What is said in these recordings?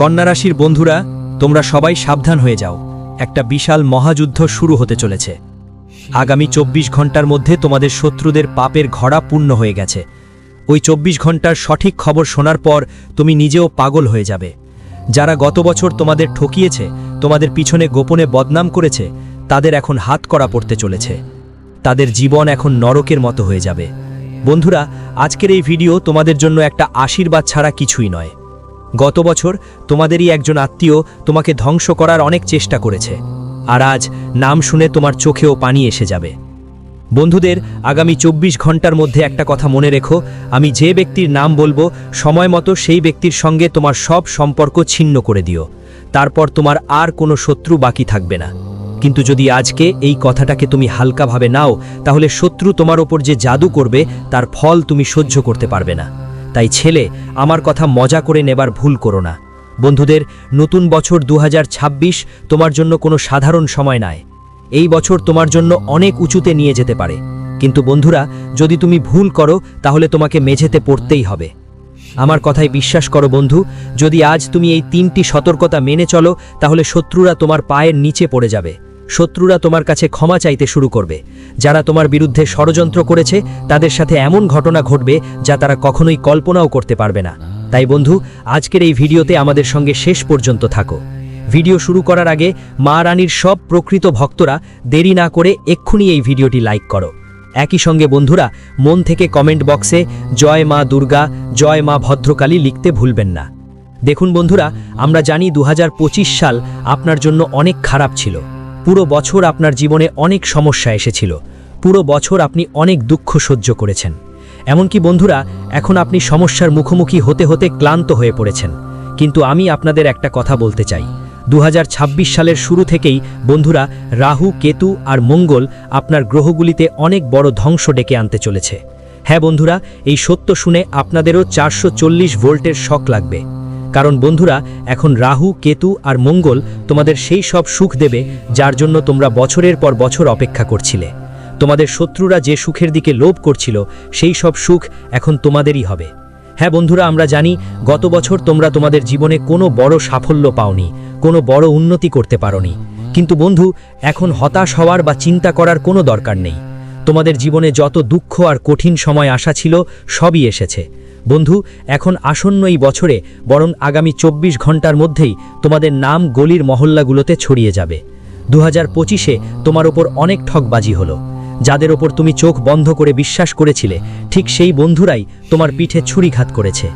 কন্যারাশির বন্ধুরা, তোমরা সবাই সাবধান হয়ে যাও। একটা বিশাল মহাযুদ্ধ শুরু হতে চলেছে। আগামী চব্বিশ ঘণ্টার মধ্যে তোমাদের শত্রুদের পাপের ঘড়া পূর্ণ হয়ে গেছে। ওই চব্বিশ ঘণ্টার সঠিক খবর শোনার পর তুমি নিজেও পাগল হয়ে যাবে। যারা গত বছর তোমাদের ঠকিয়েছে, তোমাদের পিছনে গোপনে বদনাম করেছে, তাদের এখন হাত করা পড়তে চলেছে। তাদের জীবন এখন নরকের মতো হয়ে যাবে। বন্ধুরা, আজকের এই ভিডিও তোমাদের জন্য একটা আশীর্বাদ ছাড়া কিছুই নয়। গত বছর তোমাদেরই একজন আত্মীয় তোমাকে ধ্বংস করার অনেক চেষ্টা করেছে। আর আজ নাম শুনে তোমার চোখেও পানি এসে যাবে। বন্ধুদের, আগামী চব্বিশ ঘণ্টার মধ্যে একটা কথা মনে রেখো, আমি যে ব্যক্তির নাম বলব, সময় মতো সেই ব্যক্তির সঙ্গে তোমার সব সম্পর্ক ছিন্ন করে দিও। তারপর তোমার আর কোনো শত্রু বাকি থাকবে না। কিন্তু যদি আজকে এই কথাটাকে তুমি হালকাভাবে নাও, তাহলে শত্রু তোমার ওপর যে জাদু করবে, তার ফল তুমি সহ্য করতে পারবে না। তাই ছেলে, আমার কথা মজা করে নেবার ভুল করো না। বন্ধুদের, নতুন বছর দু হাজার ছাব্বিশ তোমার জন্য কোনো সাধারণ সময় নয় এই বছর তোমার জন্য অনেক উঁচুতে নিয়ে যেতে পারে। কিন্তু বন্ধুরা, যদি তুমি ভুল করো, তাহলে তোমাকে মেঝেতে পড়তেই হবে। আমার কথায় বিশ্বাস করো বন্ধু, যদি আজ তুমি এই তিনটি সতর্কতা মেনে চলো, তাহলে শত্রুরা তোমার পায়ের নিচে পড়ে যাবে। শত্রুরা তোমার কাছে ক্ষমা চাইতে শুরু করবে। যারা তোমার বিরুদ্ধে ষড়যন্ত্র করেছে, তাদের সাথে এমন ঘটনা ঘটবে যা তারা কখনোই কল্পনাও করতে পারবে না। তাই বন্ধু, আজকের এই ভিডিওতে আমাদের সঙ্গে শেষ পর্যন্ত থাকো। ভিডিও শুরু করার আগে মা রানীর সব প্রকৃত ভক্তরা দেরি না করে এক্ষুনি এই ভিডিওটি লাইক করো। একই সঙ্গে বন্ধুরা, মন থেকে কমেন্ট বক্সে জয় মা দুর্গা, জয় মা ভদ্রকালী লিখতে ভুলবেন না। দেখুন বন্ধুরা, আমরা জানি দু হাজার পঁচিশ সাল আপনার জন্য অনেক খারাপ ছিল। পুরো বছর আপনার জীবনে অনেক সমস্যা এসেছিল। পুরো বছর আপনি অনেক দুঃখ সহ্য করেছেন। এমনকি বন্ধুরা, এখন আপনি সমস্যার মুখোমুখি হতে হতে ক্লান্ত হয়ে পড়েছেন। কিন্তু আমি আপনাদের একটা কথা বলতে চাই। দু হাজার ছাব্বিশ সালের শুরু থেকেই, বন্ধুরা, রাহু, কেতু আর মঙ্গল আপনার গ্রহগুলিতে অনেক বড় ধ্বংস ডেকে আনতে চলেছে। হ্যাঁ বন্ধুরা, এই সত্য শুনে আপনাদেরও চারশো চল্লিশ ভোল্টের শক লাগবে। কারণ বন্ধুরা, এখন রাহু, কেতু আর মঙ্গল তোমাদের সেই সব সুখ দেবে যার জন্য তোমরা বছরের পর বছর অপেক্ষা করছিলে। তোমাদের শত্রুরা যে সুখের দিকে লোভ করছিল, সেই সব সুখ এখন তোমাদেরই হবে। হ্যাঁ বন্ধুরা, আমরা জানি গত বছর তোমরা তোমাদের জীবনে কোনো বড় সাফল্য পাওনি, কোনো বড় উন্নতি করতে পারোনি। কিন্তু বন্ধু, এখন হতাশ হওয়ার বা চিন্তা করার কোনো দরকার নেই। তোমাদের জীবনে যত দুঃখ আর কঠিন সময় আসা ছিল, সবই এসেছে। বন্ধু, এখন আসন্ন এই বছরে, বরং আগামী চব্বিশ ঘণ্টার মধ্যেই তোমাদের নাম গলির মহল্লাগুলোতে ছড়িয়ে যাবে। দু হাজার পঁচিশে তোমার ওপর অনেক ঠকবাজি হলো। যাদের ওপর তুমি চোখ বন্ধ করে বিশ্বাস করেছিলে, ঠিক সেই বন্ধুরাই তোমার পিঠে ছুরিঘাত করেছে।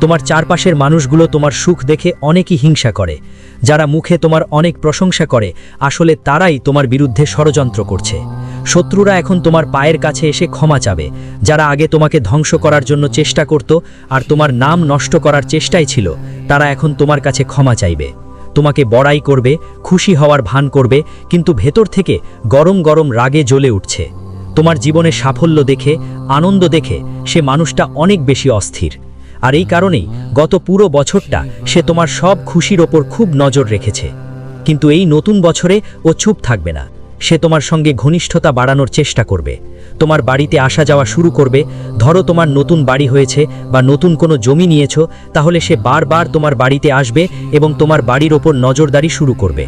তোমার চারপাশের মানুষগুলো তোমার সুখ দেখে অনেকই হিংসা করে। যারা মুখে তোমার অনেক প্রশংসা করে, আসলে তারাই তোমার বিরুদ্ধে ষড়যন্ত্র করছে। শত্রুরা এখন তোমার পায়ের কাছে এসে ক্ষমা চাবে। যারা আগে তোমাকে ধ্বংস করার জন্য চেষ্টা করত আর তোমার নাম নষ্ট করার চেষ্টাই ছিল, তারা এখন তোমার কাছে ক্ষমা চাইবে। তোমাকে বড়াই করবে, খুশি হওয়ার ভান করবে, কিন্তু ভেতর থেকে গরম গরম রাগে জ্বলে উঠছে। তোমার জীবনে সাফল্য দেখে, আনন্দ দেখে সে মানুষটা অনেক বেশি অস্থির। আর এই কারণেই গত পুরো বছরটা সে তোমার সব খুশির ওপর খুব নজর রেখেছে। কিন্তু এই নতুন বছরে ও চুপ থাকবে না। সে তোমার সঙ্গে ঘনিষ্ঠতা বাড়ানোর চেষ্টা করবে। তোমার বাড়িতে আসা যাওয়া শুরু করবে। ধরো তোমার নতুন বাড়ি হয়েছে বা নতুন কোনো জমি নিয়েছো, তাহলে সে বারবার তোমার বাড়িতে আসবে এবং তোমার বাড়ির ওপর নজরদারি শুরু করবে।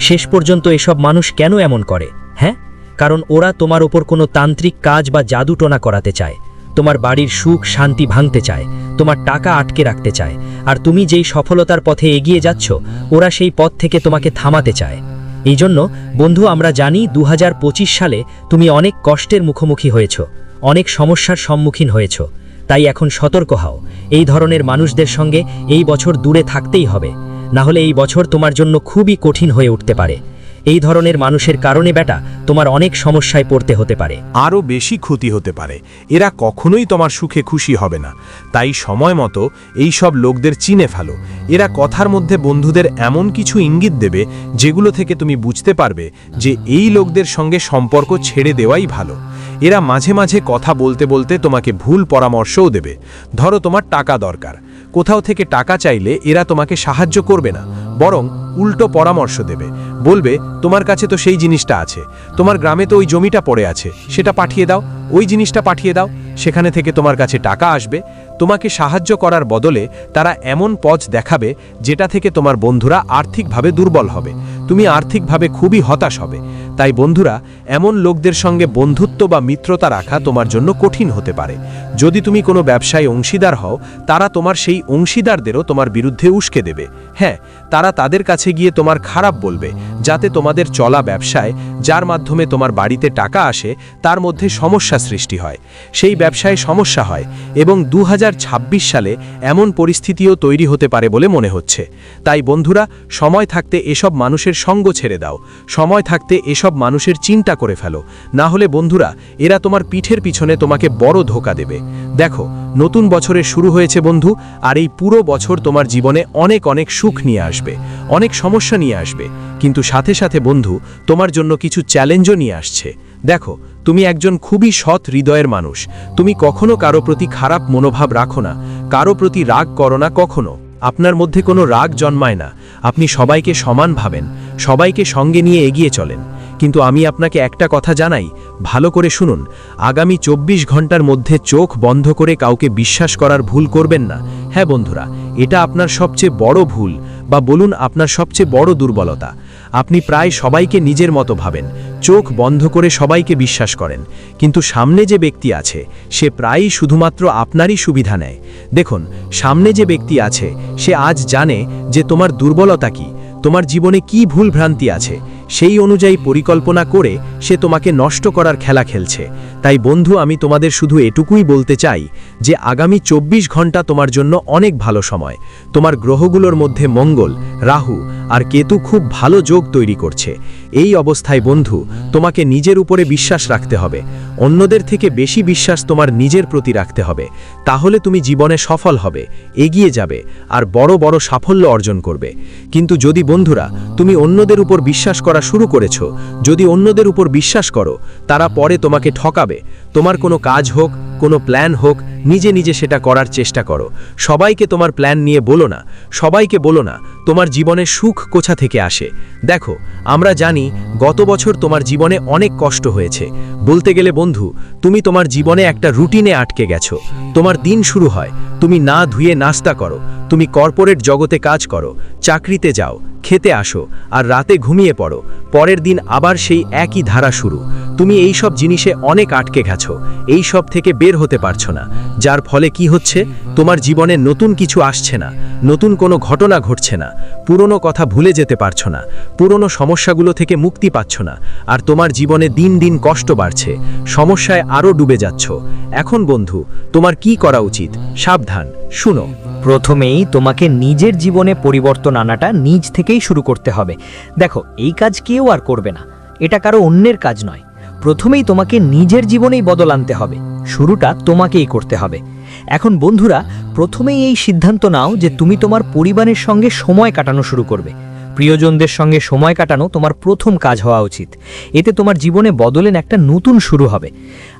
শেষ পর্যন্ত এসব মানুষ কেন এমন করে হ্যাঁ? কারণ ওরা তোমার ওপর কোনো তান্ত্রিক কাজ বা জাদুটোনা করাতে চায়। তোমার বাড়ির সুখ, শান্তি ভাঙতে চায়। তোমার টাকা আটকে রাখতে চায়। আর তুমি যেই সফলতার পথে এগিয়ে যাচ্ছ, ওরা সেই পথ থেকে তোমাকে থামাতে চায়। এই জন্য বন্ধু, আমরা জানি দু হাজার পঁচিশ সালে তুমি অনেক কষ্টের মুখোমুখি হয়েছ, অনেক সমস্যার সম্মুখীন হয়েছ। তাই এখন সতর্ক হও। এই ধরনের মানুষদের সঙ্গে এই বছর দূরে থাকতেই হবে। না হলে এই বছর তোমার জন্য খুবই কঠিন হয়ে উঠতে পারে। এই ধরনের মানুষের কারণে বেটা তোমার অনেক সমস্যায় পড়তে হতে পারে। আরও বেশি ক্ষতি হতে পারে। এরা কখনোই তোমার সুখে খুশি হবে না। তাই সময় মতো এই সব লোকদের চিনে ফেলো। এরা কথার মধ্যে বন্ধুদের এমন কিছু ইঙ্গিত দেবে যেগুলো থেকে তুমি বুঝতে পারবে যে এই লোকদের সঙ্গে সম্পর্ক ছেড়ে দেওয়াই ভালো। এরা মাঝে মাঝে কথা বলতে বলতে তোমাকে ভুল পরামর্শও দেবে। ধরো তোমার টাকা দরকার। কোথাও থেকে টাকা চাইলে এরা তোমাকে সাহায্য করবে না। বরং উল্টো পরামর্শ দেবে। বলবে, তোমার কাছে তো সেই জিনিসটা আছে। তোমার গ্রামে তো ওই জমিটা পড়ে আছে। সেটা পাঠিয়ে দাও। ওই জিনিসটা পাঠিয়ে দাও। সেখানে থেকে তোমার কাছে টাকা আসবে। তোমাকে সাহায্য করার বদলে তারা এমন পথ দেখাবে যেটা থেকে তোমার বন্ধুরা আর্থিকভাবে দুর্বল হবে। তুমি আর্থিকভাবে খুবই হতাশ হবে। তাই বন্ধুরা, এমন লোকদের সঙ্গে বন্ধুত্ব বা মিত্রতা রাখা তোমার জন্য কঠিন হতে পারে। যদি তুমি কোনো ব্যবসায় অংশীদার হও, তারা তোমার সেই অংশীদারদেরও তোমার বিরুদ্ধে উস্কে দেবে। হ্যাঁ তারা তাদের কাছে গিয়ে তোমার খারাপ বলবে, যাতে তোমাদের চলা ব্যবসায়, যার মাধ্যমে তোমার বাড়িতে টাকা আসে, তার মধ্যে সমস্যা সৃষ্টি হয়। সেই ব্যবসায় সমস্যা হয় এবং দু হাজার ছাব্বিশ সালে এমন পরিস্থিতিও তৈরি হতে পারে বলে মনে হচ্ছে। তাই বন্ধুরা, সময় থাকতে এসব মানুষের সঙ্গ ছেড়ে দাও। সময় থাকতে এসব মানুষের চিন্তা করে ফেলো। না হলে বন্ধুরা, এরা তোমার পিঠের পিছনে তোমাকে বড় ধোকা দেবে। দেখো, নতুন বছরের শুরু হয়েছে বন্ধু, আর এই পুরো বছর তোমার জীবনে অনেক অনেক সুখ নিয়ে আসবে। অনেক সমস্যা নিয়ে আসবে। কিন্তু সাথে সাথে বন্ধু, তোমার জন্য কিছু চ্যালেঞ্জও নিয়ে আসছে। দেখো, তুমি একজন খুবই সৎ হৃদয়ের মানুষ। তুমি কখনো কারও প্রতি খারাপ মনোভাব রাখো না। কারও প্রতি রাগ করো না কখনো। আপনার মধ্যে কোনো রাগ জন্মায় না। আপনি সবাইকে সমান ভাবেন, সবাইকে সঙ্গে নিয়ে এগিয়ে চলেন। কিন্তু আমি আপনাকে একটা কথা জানাই, ভালো করে শুনুন। আগামী চব্বিশ ঘণ্টার মধ্যে চোখ বন্ধ করে কাউকে বিশ্বাস করার ভুল করবেন না। হ্যাঁ বন্ধুরা, এটা আপনার সবচেয়ে বড় ভুল। বা বলুন আপনার সবচেয়ে বড় দুর্বলতা। আপনি প্রায় সবাইকে নিজের মতো ভাবেন, চোখ বন্ধ করে সবাইকে বিশ্বাস করেন। কিন্তু সামনে যে ব্যক্তি আছে, সে প্রায়ই শুধুমাত্র আপনারই সুবিধা নেয়। দেখুন, সামনে যে ব্যক্তি আছে, সে আজ জানে যে তোমার দুর্বলতা কি, তোমার জীবনে কি ভুল ভ্রান্তি আছে। সেই অনুযায়ী পরিকল্পনা করে সে তোমাকে নষ্ট করার খেলা খেলছে। তাই বন্ধু, আমি তোমাদের শুধু এটুকুই বলতে চাই যে আগামী চব্বিশ ঘণ্টা তোমার জন্য অনেক ভালো সময়। তোমার গ্রহগুলোর মধ্যে মঙ্গল, রাহু আর কেতু খুব ভালো যোগ তৈরি করছে। এই অবস্থায় বন্ধু, তোমাকে নিজের উপরে বিশ্বাস রাখতে হবে। অন্যদের থেকে বেশি বিশ্বাস তোমার নিজের প্রতি রাখতে হবে। তাহলে তুমি জীবনে সফল হবে, এগিয়ে যাবে আর বড় বড় সাফল্য অর্জন করবে। কিন্তু যদি বন্ধুরা, তুমি অন্যদের উপর বিশ্বাস করা শুরু করেছ। যদি অন্যদের উপর বিশ্বাস করো, তারা পরে তোমাকে ঠকাবে। তোমার কোনো কাজ হোক কোনো প্ল্যান হোক, নিজে নিজে সেটা করার চেষ্টা করো। সবাইকে তোমার প্ল্যান নিয়ে বলো না। সবাইকে বলো না, তোমার জীবনে সুখ কোথা থেকে আসে? দেখো, আমরা জানি গত বছর তোমার জীবনে অনেক কষ্ট হয়েছে। বলতে গেলে বন্ধু, তুমি তোমার জীবনে একটা রুটিনে আটকে গেছো। তোমার দিন শুরু হয়, তুমি না ধুয়ে নাস্তা করো, তুমি কর্পোরেট জগতে কাজ করো, চাকরিতে যাও, খেতে আসো, আর রাতে ঘুমিয়ে পড়ো। পরের দিন আবার সেই একই ধারা শুরু। তুমি এই সব জিনিসে অনেক আটকে গেছো। এই সব থেকে বের হতে পারছ না। যার ফলে কি হচ্ছে? তোমার জীবনে নতুন কিছু আসছে না। নতুন কোনো ঘটনা ঘটছে না। পুরনো কথা ভুলে যেতে পারছ না। পুরনো সমস্যাগুলো থেকে মুক্তি পাচ্ছ না। আর তোমার জীবনে দিন দিন কষ্ট বাড়ছে। সমস্যায় আরও ডুবে যাচ্ছ। এখন বন্ধু, তোমার কি করা উচিত? সাবধান। শুনো। প্রথমেই তোমাকে নিজের জীবনে পরিবর্তন আনাটা নিজ থেকেই শুরু করতে হবে। দেখো, এই কাজ কেউ আর করবে না। এটা কারও অন্যের কাজ নয়। প্রথমেই তোমাকে নিজের জীবনেই বদল আনতে হবে। শুরুটা তোমাকেই করতে হবে। এখন বন্ধুরা, প্রথমেই এই সিদ্ধান্ত নাও যে তুমি তোমার পরিবারের সঙ্গে সময় কাটানো শুরু করবে। প্রিয়জনদের সঙ্গে সময় কাটানো তোমার প্রথম কাজ হওয়া উচিত। এতে তোমার জীবনে বদলেন একটা নতুন শুরু হবে।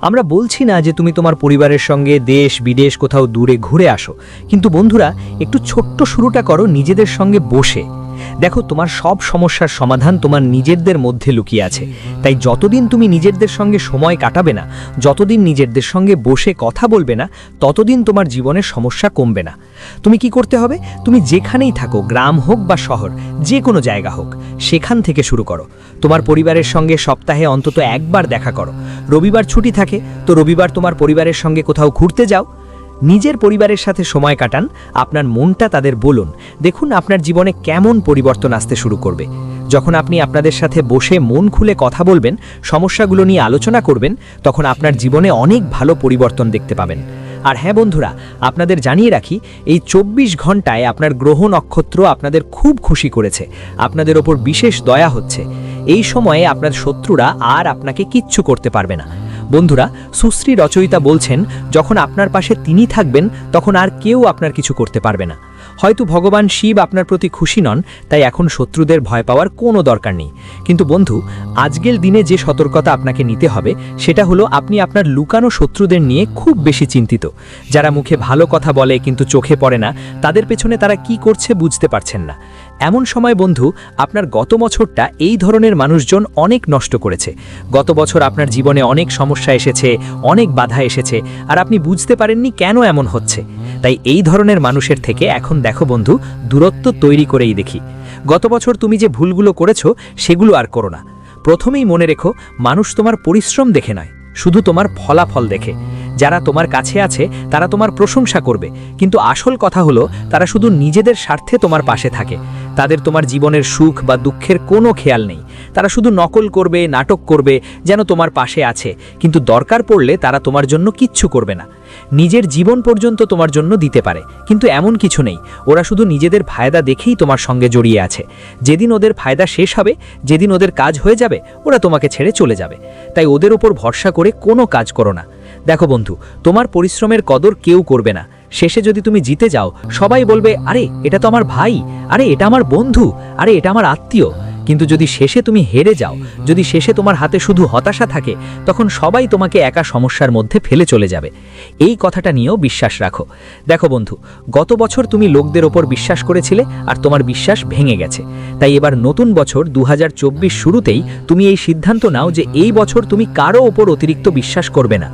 আমরা বলছি না যে তুমি তোমার পরিবারের সঙ্গে দেশ, বিদেশ কোথাও দূরে ঘুরে আসো। কিন্তু বন্ধুরা, একটু ছোট্ট শুরুটা করো নিজেদের সঙ্গে বসে। দেখো, তোমার সব সমস্যার সমাধান তোমার নিজেদের মধ্যে লুকিয়ে আছে। তাই যতদিন তুমি নিজেদের সঙ্গে সময় কাটাবে না, যতদিন নিজেদের সঙ্গে বসে কথা বলবে না, ততদিন তোমার জীবনের সমস্যা কমবে না। তুমি কি করতে হবে? তুমি যেখানেই থাকো, গ্রাম হোক বা শহর যে কোনো জায়গা হোক, সেখান থেকে শুরু করো। তোমার পরিবারের সঙ্গে সপ্তাহে অন্তত একবার দেখা করো। রবিবার ছুটি থাকে, তো রবিবার তোমার পরিবারের সঙ্গে কোথাও ঘুরতে যাও নিজের পরিবারের সাথে সময় কাটান, আপনার মনটা তাদের বলুন। দেখুন আপনার জীবনে কেমন পরিবর্তন আসতে শুরু করবে। যখন আপনি আপনাদের সাথে বসে মন খুলে কথা বলবেন, সমস্যাগুলো নিয়ে আলোচনা করবেন, তখন আপনার জীবনে অনেক ভালো পরিবর্তন দেখতে পাবেন। আর হ্যাঁ বন্ধুরা, আপনাদের জানিয়ে রাখি, এই চব্বিশ ঘন্টায় আপনার গ্রহ নক্ষত্র আপনাদের খুব খুশি করেছে। আপনাদের ওপর বিশেষ দয়া হচ্ছে। এই সময়ে আপনার শত্রুরা আর আপনাকে কিচ্ছু করতে পারবে না। বন্ধুরা, সুশ্রী রচয়িতা বলছেন, যখন আপনার পাশে তিনি থাকবেন, তখন আর কেউ আপনার কিছু করতে পারবে না। হয়তো ভগবান শিব আপনার প্রতি খুশি নন, তাই এখন শত্রুদের ভয় পাওয়ার কোনো দরকার নেই। কিন্তু বন্ধু, আজকের দিনে যে সতর্কতা আপনাকে নিতে হবে, সেটা হলো আপনি আপনার লুকানো শত্রুদের নিয়ে খুব বেশি চিন্তিত। যারা মুখে ভালো কথা বলে কিন্তু চোখে পড়ে না, তাদের পেছনে তারা কি করছে বুঝতে পারছেন না। এমন সময় বন্ধু, আপনার গত বছরটা এই ধরনের মানুষজন অনেক নষ্ট করেছে। গত বছর আপনার জীবনে অনেক সমস্যা এসেছে, অনেক বাধা এসেছে, আর আপনি বুঝতে পারেননি কেন এমন হচ্ছে। তাই এই ধরনের মানুষের থেকে এখন দেখো বন্ধু, দূরত্ব তৈরি করেই দেখি। গত বছর তুমি যে ভুলগুলো করেছ, সেগুলো আর করো না। প্রথমেই মনে রেখো, মানুষ তোমার পরিশ্রম দেখে নয়। শুধু তোমার ফলাফল দেখে। যারা তোমার কাছে আছে, তারা তোমার প্রশংসা করবে। কিন্তু আসল কথা হলো, তারা শুধু নিজেদের স্বার্থে তোমার পাশে থাকে। তাদের তোমার জীবনের সুখ বা দুঃখের কোনো খেয়াল নেই। তারা শুধু নকল করবে, নাটক করবে, যেন তোমার পাশে আছে। কিন্তু দরকার পড়লে তারা তোমার জন্য কিচ্ছু করবে না। নিজের জীবন পর্যন্ত তোমার জন্য দিতে পারে। কিন্তু এমন কিছু নেই। ওরা শুধু নিজেদের ফায়দা দেখেই তোমার সঙ্গে জড়িয়ে আছে। যেদিন ওদের ফায়দা শেষ হবে, যেদিন ওদের কাজ হয়ে যাবে, ওরা তোমাকে ছেড়ে চলে যাবে। তাই ওদের ওপর ভরসা করে কোনো কাজ করো না। দেখো বন্ধু, তোমার পরিশ্রমের কদর কেউ করবে না। শেষে যদি তুমি জিতে যাও, সবাই বলবে, আরে, এটা তো আমার ভাই। আরে, এটা আমার বন্ধু। আরে, এটা আমার আত্মীয়। কিন্তু যদি শেষে তুমি হেরে যাও, যদি শেষে তোমার হাতে শুধু হতাশা থাকে, তখন সবাই তোমাকে একা সমস্যার মধ্যে ফেলে চলে যাবে। এই কথাটা নিয়েও বিশ্বাস রাখো। দেখো বন্ধু, গত বছর তুমি লোকদের ওপর বিশ্বাস করেছিলে আর তোমার বিশ্বাস ভেঙে গেছে। তাই এবার নতুন বছর দু শুরুতেই তুমি এই সিদ্ধান্ত নাও যে এই বছর তুমি কারও ওপর অতিরিক্ত বিশ্বাস করবে না।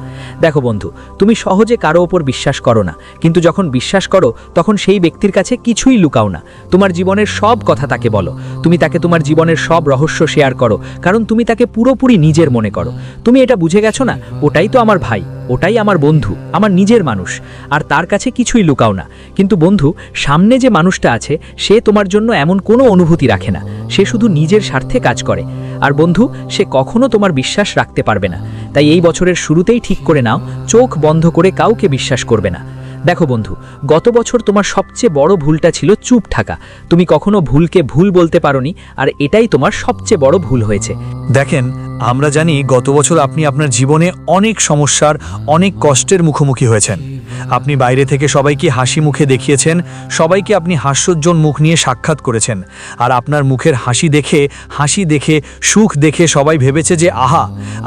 দেখো বন্ধু, তুমি সহজে কারও ওপর বিশ্বাস করো না, কিন্তু যখন বিশ্বাস করো, তখন সেই ব্যক্তির কাছে কিছুই লুকাও না। তোমার জীবনের সব কথা তাকে বলো। তুমি তাকে তোমার জীবনের সব রহস্য শেয়ার করো, কারণ তুমি তাকে পুরোপুরি নিজের মনে করো। তুমি এটা বুঝে গেছো না? ওটাই তো আমার ভাই, ওটাই আমার বন্ধু, আমার নিজের মানুষ। আর তার কাছে কিছুই লুকাও না। কিন্তু বন্ধু, সামনে যে মানুষটা আছে, সে তোমার জন্য এমন কোনো অনুভূতি রাখে না। সে শুধু নিজের স্বার্থে কাজ করে। আর বন্ধু, সে কখনো তোমার বিশ্বাস রাখতে পারবে না। তাই এই বছরের শুরুতেই ঠিক করে নাও, চোখ বন্ধ করে কাউকে বিশ্বাস করবে না। দেখো বন্ধু, গত বছর তোমার সবচেয়ে বড় ভুলটা ছিল চুপ থাকা। তুমি কখনো ভুলকে ভুল বলতে পারোনি, আর এটাই তোমার সবচেয়ে বড় ভুল হয়েছে। দেখেন, আমরা জানি গত বছর আপনি আপনার জীবনে অনেক সমস্যার, অনেক কষ্টের মুখোমুখি হয়েছেন। আপনি বাইরে থেকে সবাইকে হাসি মুখে দেখিয়েছেন, সবাইকে আপনি হাস্যোজ্জ্বল মুখ নিয়ে সাক্ষাৎ করেছেন। আর আপনার মুখের হাসি দেখে হাসি দেখে, সুখ দেখে সবাই ভেবেছে যে, আহা,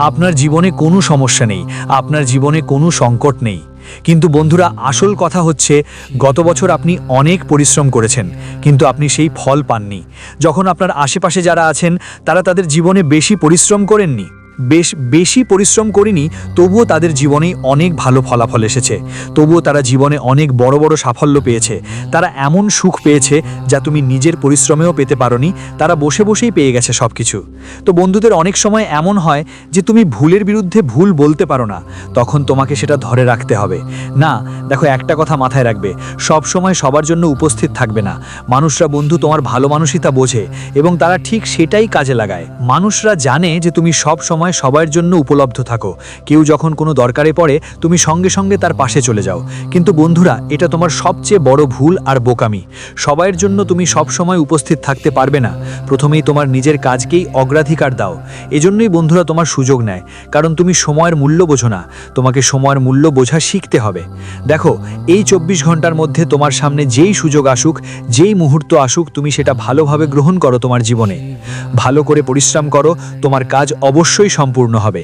আপনার জীবনে কোনো সমস্যা নেই, আপনার জীবনে কোনো সংকট নেই। কিন্তু বন্ধুরা, আসল কথা হচ্ছে, গত বছর আপনি অনেক পরিশ্রম করেছেন, কিন্তু আপনি সেই ফল পাননি। যখন আপনার আশেপাশে যারা আছেন, তারা তাদের জীবনে বেশি পরিশ্রম করেননি। বেশ বেশি পরিশ্রম করিনি, তবুও তাদের জীবনেই অনেক ভালো ফলাফল এসেছে। তবুও তারা জীবনে অনেক বড় বড় সাফল্য পেয়েছে। তারা এমন সুখ পেয়েছে যা তুমি নিজের পরিশ্রমেও পেতে পারোনি, তারা বসে বসেই পেয়ে গেছে সব কিছু তো বন্ধুদের অনেক সময় এমন হয় যে তুমি ভুলের বিরুদ্ধে ভুল বলতে পারো না, তখন তোমাকে সেটা ধরে রাখতে হবে। না, দেখো একটা কথা মাথায় রাখবে, সব সময় সবার জন্য উপস্থিত থাকবে না। মানুষরা বন্ধু তোমার ভালো মানুষই তা বোঝে এবং তারা ঠিক সেটাই কাজে লাগায়। মানুষরা জানে যে তুমি সব সময় সবার জন্য উপলব্ধ থাকো। কেউ যখন কোনো দরকারে পড়ে, তুমি সঙ্গে সঙ্গে তার পাশে চলে যাও। কিন্তু বন্ধুরা, এটা তোমার সবচেয়ে বড় ভুল আর বোকামি। সবাইয়ের জন্য তুমি সব সময় উপস্থিত থাকতে পারবে না। প্রথমেই তোমার নিজের কাজকেই অগ্রাধিকার দাও। এজন্যই বন্ধুরা তোমার সুযোগ নেয়। কারণ তুমি সময়ের মূল্য বোঝো না। তোমাকে সময়ের মূল্য বোঝা শিখতে হবে। দেখো, এই চব্বিশ ঘণ্টার মধ্যে তোমার সামনে যেই সুযোগ আসুক, যেই মুহূর্ত আসুক, তুমি সেটা ভালোভাবে গ্রহণ করো তোমার জীবনে। ভালো করে পরিশ্রম করো, তোমার কাজ অবশ্যই সম্পূর্ণ হবে।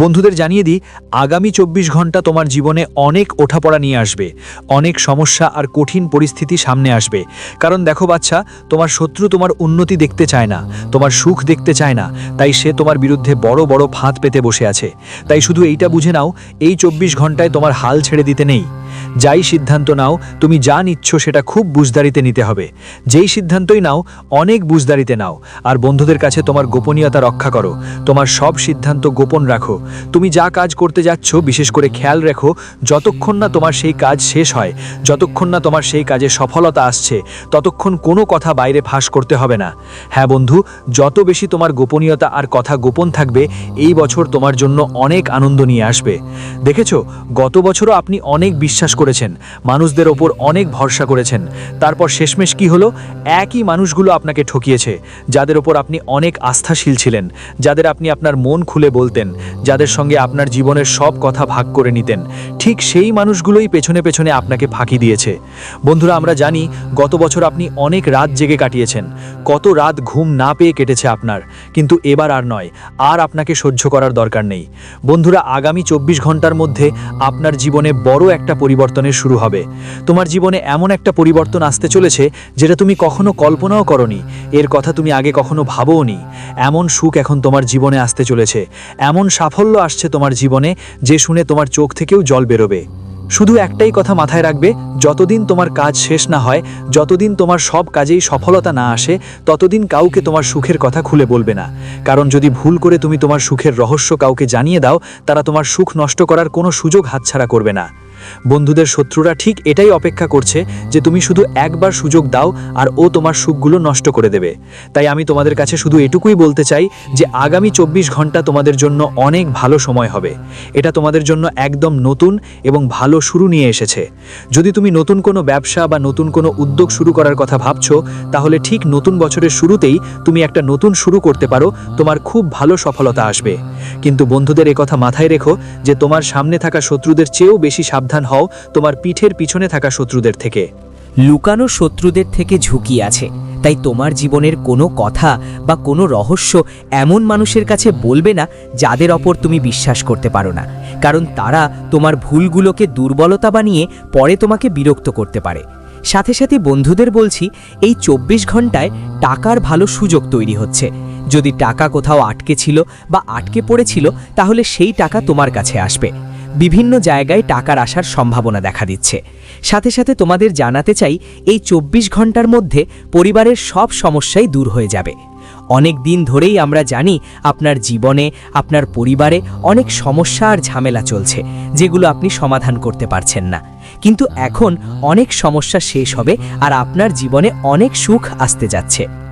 বন্ধুদের জানিয়ে দিই, আগামী চব্বিশ ঘণ্টা তোমার জীবনে অনেক ওঠাপড়া নিয়ে আসবে। অনেক সমস্যা আর কঠিন পরিস্থিতি সামনে আসবে। কারণ দেখো বাচ্চা, তোমার শত্রু তোমার উন্নতি দেখতে চায় না, তোমার সুখ দেখতে চায় না, তাই সে তোমার বিরুদ্ধে বড় বড় ফাঁদ পেতে বসে আছে। তাই শুধু এইটা বুঝে নাও, এই চব্বিশ ঘন্টায় তোমার হাল ছেড়ে দিতে নেই। যাই সিদ্ধান্ত নাও, তুমি যা নিচ্ছ সেটা খুব বুঝদারিতে নিতে হবে। যেই সিদ্ধান্তই নাও, অনেক বুঝদারিতে নাও। আর বন্ধুদের কাছে তোমার গোপনীয়তা রক্ষা করো। তোমার সব সিদ্ধান্ত গোপন রাখো। তুমি যা কাজ করতে যাচ্ছ, বিশেষ করে খেয়াল রেখো, যতক্ষণ না তোমার সেই কাজ শেষ হয়, যতক্ষণ না তোমার সেই কাজে সফলতা আসছে, ততক্ষণ কোনো কথা বাইরে ফাঁস করতে হবে না। হ্যাঁ বন্ধু, যত বেশি তোমার গোপনীয়তা আর কথা গোপন থাকবে, এই বছর তোমার জন্য অনেক আনন্দ নিয়ে আসবে। দেখেছ, গত বছরও আপনি অনেক বিশ্বাস করেছেন। মানুষদের ওপর অনেক ভরসা করেছেন। তারপর শেষমেশ কি হলো? একই মানুষগুলো আপনাকে ঠকিয়েছে, যাদের ওপর আপনি অনেক আস্থাশীল ছিলেন, যাদের আপনি আপনার মন খুলে বলতেন, যাদের সঙ্গে আপনার জীবনের সব কথা ভাগ করে নিতেন। ঠিক সেই মানুষগুলোই পেছনে পেছনে আপনাকে ফাঁকি দিয়েছে। বন্ধুরা, আমরা জানি গত বছর আপনি অনেক রাত জেগে কাটিয়েছেন। কত রাত ঘুম না পেয়ে কেটেছে আপনার। কিন্তু এবার আর নয়, আর আপনাকে সহ্য করার দরকার নেই। বন্ধুরা, আগামী চব্বিশ ঘণ্টার মধ্যে আপনার জীবনে বড় একটা পরিবর্তন পরিবর্তনের শুরু হবে। তোমার জীবনে এমন একটা পরিবর্তন আসতে চলেছে যেটা তুমি কখনো কল্পনাও করনি। এর কথা তুমি আগে কখনো ভাবোওনি। এমন সুখ এখন তোমার জীবনে আসতে চলেছে। এমন সাফল্য আসছে তোমার জীবনে যে শুনে তোমার চোখ থেকেও জল বেরোবে। শুধু একটাই কথা মাথায় রাখবে, যতদিন তোমার কাজ শেষ না হয়, যতদিন তোমার সব কাজেই সফলতা না আসে, ততদিন কাউকে তোমার সুখের কথা খুলে বলবে না। কারণ যদি ভুল করে তুমি তোমার সুখের রহস্য কাউকে জানিয়ে দাও, তারা তোমার সুখ নষ্ট করার কোনো সুযোগ হাতছাড়া করবে না। বন্ধুদের শত্রুরা ঠিক এটাই অপেক্ষা করছে যে তুমি শুধু একবার সুযোগ দাও আর ও তোমার সুখগুলো নষ্ট করে দেবে। তাই আমি তোমাদের কাছে শুধু এটুকুই বলতে চাই যে আগামী চব্বিশ ঘণ্টা তোমাদের জন্য অনেক ভালো সময় হবে। এটা তোমাদের জন্য একদম নতুন এবং ভালো শুরু নিয়ে এসেছে। যদি তুমি নতুন কোনো ব্যবসা বা নতুন কোনো উদ্যোগ শুরু করার কথা ভাবছ, তাহলে ঠিক নতুন বছরের শুরুতেই তুমি একটা নতুন শুরু করতে পারো, তোমার খুব ভালো সফলতা আসবে। কিন্তু বন্ধুদের কথা মাথায় রেখো যে তোমার সামনে থাকা শত্রুদের চেয়েও বেশি সাবধান হও, তোমার পিঠের পিছনে থাকা শত্রুদের থেকে। লুকানো শত্রুদের থেকে ঝুঁকি আছে, তাই তোমার জীবনের কোনো কথা বা কোনো রহস্য এমন মানুষের কাছে বলবে না যাদের ওপর তুমি বিশ্বাস করতে পারো না, কারণ তারা তোমার ভুলগুলোকে দুর্বলতা বানিয়ে পরে তোমাকে বিরক্ত করতে পারে। সাথে সাথে বন্ধুদের বলছি, এই চব্বিশ ঘন্টায় টাকার ভালো সুযোগ তৈরি হচ্ছে। যদি টাকা কোথাও আটকে ছিল বা আটকে পড়েছিল, তাহলে সেই টাকা তোমার কাছে আসবে। বিভিন্ন জায়গায় টাকার আসার সম্ভাবনা দেখা দিচ্ছে। সাথে সাথে তোমাদের জানাতে চাই, এই চব্বিশ ঘণ্টার মধ্যে পরিবারের সব সমস্যাই দূর হয়ে যাবে। অনেক দিন ধরেই আমরা জানি, আপনার জীবনে, আপনার পরিবারে অনেক সমস্যা আর ঝামেলা চলছে, যেগুলো আপনি সমাধান করতে পারছেন না। কিন্তু এখন অনেক সমস্যা শেষ হবে আর আপনার জীবনে অনেক সুখ আসতে যাচ্ছে।